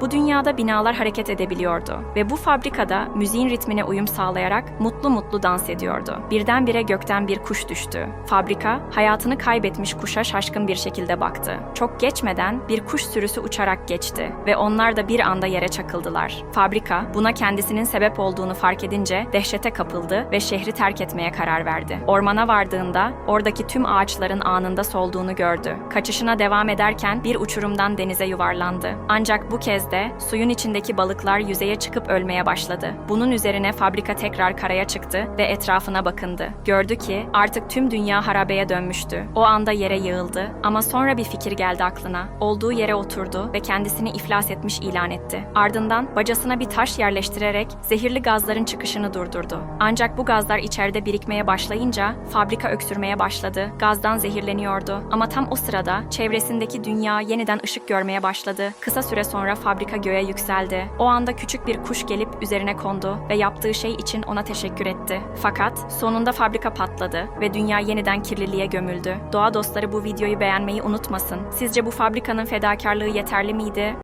Bu dünyada binalar hareket edebiliyordu ve bu fabrikada müziğin ritmine uyum sağlayarak mutlu mutlu dans ediyordu. Birdenbire gökten bir kuş düştü. Fabrika, hayatını kaybetmiş kuşa şaşkın bir şekilde baktı. Çok geçmeden bir kuş sürüsü uçarak geçti ve onlar da bir anda yere çakıldılar. Fabrika, buna kendisinin sebep olduğunu fark edince dehşete kapıldı ve şehri terk etmeye karar verdi. Ormana vardığında oradaki tüm ağaçların anında solduğunu gördü. Kaçışına devam ederken bir uçurumdan denize yuvarlandı. Ancak bu kez de suyun içindeki balıklar yüzeye çıkıp ölmeye başladı. Bunun üzerine fabrika tekrar karaya çıktı ve etrafına bakındı. Gördü ki artık tüm dünya harabeye dönmüştü. O anda yere yığıldı ama sonra bir fikir geldi aklına. Olduğu yere oturdu ve kendisini iflas etmiş ilan etti. Ardından bacasına bir taş yerleştirerek zehirli gazların çıkışını durdurdu. Ancak bu gazlar içeride birikmeye başlayınca fabrika öksürmeye başladı. Gazdan zehirleniyordu ama tam o sırada çevresindeki dünya yeniden ışık görmeye başladı. Kısa süre sonra fabrika göğe yükseldi. O anda küçük bir kuş gelip üzerine kondu ve yaptığı şey için ona teşekkür etti. Fakat sonunda fabrika patladı ve dünya yeniden kirliliğe gömüldü. Doğa dostları bu videoyu beğenmeyi unutmasın. Sizce bu fabrikanın fedakarlığı yeterli miydi?